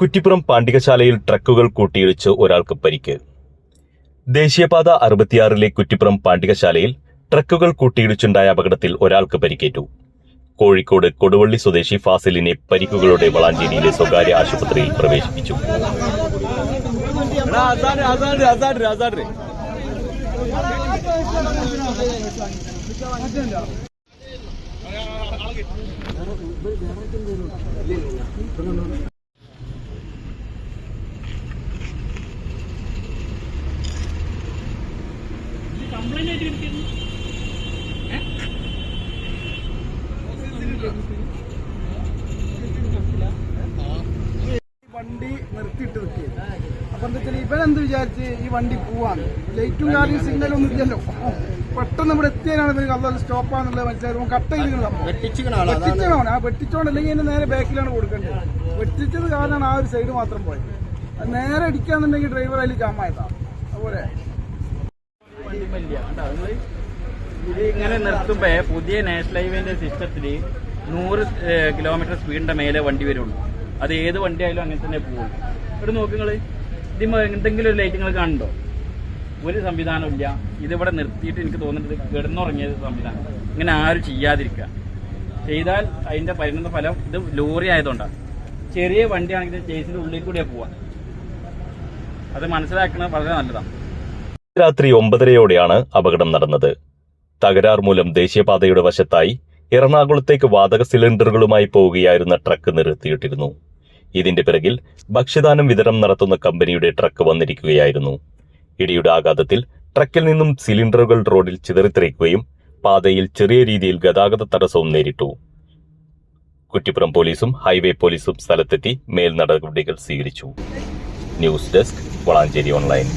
കുറ്റിപ്പുറം പാണ്ടികശാലയിൽ ട്രക്കുകൾ കൂട്ടിയിടിച്ച് ഒരാൾക്ക് പരിക്ക്. ദേശീയപാത അറുപത്തിയാറിലെ കുറ്റിപ്പുറം പാണ്ടികശാലയിൽ ട്രക്കുകൾ കൂട്ടിയിടിച്ചുണ്ടായ അപകടത്തിൽ ഒരാൾക്ക് പരിക്കേറ്റു. കോഴിക്കോട് കൊടുവള്ളി സ്വദേശി ഫാസിലിനെ പരിക്കുകളോടെ വളാഞ്ചേരിയിലെ സ്വകാര്യ ആശുപത്രിയിൽ പ്രവേശിപ്പിച്ചു. എടാ, ആയിട്ട് അസാഡ്. വണ്ടി നിർത്തിയിട്ട് നിൽക്കുകയും അപ്പൊ എന്താ വെച്ചാൽ ഇവൻ എന്ത് വിചാരിച്ച് ഈ വണ്ടി പോവാണ് ലൈറ്റും കാര്യം സിഗ്നലും ഒന്നും ഇല്ലല്ലോ. പെട്ടെന്ന് ഇവിടെ എത്തിയാലാണ് ഇവർക്ക് അതൊരു സ്റ്റോപ്പാന്നുള്ളത് മനസ്സിലായത്. കട്ട് ചെയ്തിരിക്കണം വെട്ടിച്ചതാണ് ആ വെട്ടിച്ചോണ്ടല്ലെങ്കിൽ അതിന് നേരെ ബാക്കിലാണ് കൊടുക്കേണ്ടത്. വെട്ടിച്ചത് കാരണമാണ് ആ ഒരു സൈഡ് മാത്രം പോയത്. അത് നേരെ അടിക്കാന്നുണ്ടെങ്കിൽ ഡ്രൈവർ അതിൽ ജാമായതാണ് അതുപോലെ. ഇത് ഇങ്ങനെ നിർത്തുമ്പോ പുതിയ നാഷണൽ ഹൈവേന്റെ സിസ്റ്റത്തിൽ നൂറ് കിലോമീറ്റർ സ്പീഡിന്റെ മേലെ വണ്ടി വരുള്ളൂ. അത് ഏത് വണ്ടി ആയാലും അങ്ങനെ തന്നെ പോകുള്ളൂ ഇവിടെ നോക്ക് നിങ്ങൾ. ഇതിമ എന്തെങ്കിലും ഒരു ലൈറ്റ് നിങ്ങൾ കാണണ്ടോ ഒരു സംവിധാനം ഇല്ല. ഇതിവിടെ നിർത്തിയിട്ട് എനിക്ക് തോന്നുന്നത് കിടന്നുറങ്ങിയ സംവിധാനം. ഇങ്ങനെ ആരും ചെയ്യാതിരിക്കുക. ചെയ്താൽ അതിന്റെ പരിണത ഫലം ഇത് ലോറി ആയതുകൊണ്ടാണ്. ചെറിയ വണ്ടിയാണെങ്കിൽ ചേസിന്റെ ഉള്ളിൽ കൂടിയാ പോവാ അത് മനസ്സിലാക്കുന്നത് വളരെ നല്ലതാണ്. രാത്രി ഒമ്പതരയോടെയാണ് അപകടം നടന്നത്. തകരാർ മൂലം ദേശീയപാതയുടെ വശത്തായി എറണാകുളത്തേക്ക് വാതക സിലിണ്ടറുകളുമായി പോവുകയായിരുന്ന ട്രക്ക് നിർത്തിയിട്ടിരുന്നു ഇതിന്റെ പിറകിൽ ഭക്ഷ്യദാനം വിതരണം നടത്തുന്ന കമ്പനിയുടെ ട്രക്ക് വന്നിരിക്കുകയായിരുന്നു. ഇടിയുടെ ആഘാതത്തിൽ ട്രക്കിൽ നിന്നും സിലിണ്ടറുകൾ റോഡിൽ ചിതറിത്തെറിക്കുകയും പാതയിൽ ചെറിയ രീതിയിൽ ഗതാഗത തടസ്സവും നേരിട്ടു. കുറ്റിപ്പുറം പോലീസും ഹൈവേ പോലീസും സ്ഥലത്തെത്തി മേൽ നടപടികൾ സ്വീകരിച്ചു. News desk Valanchery online.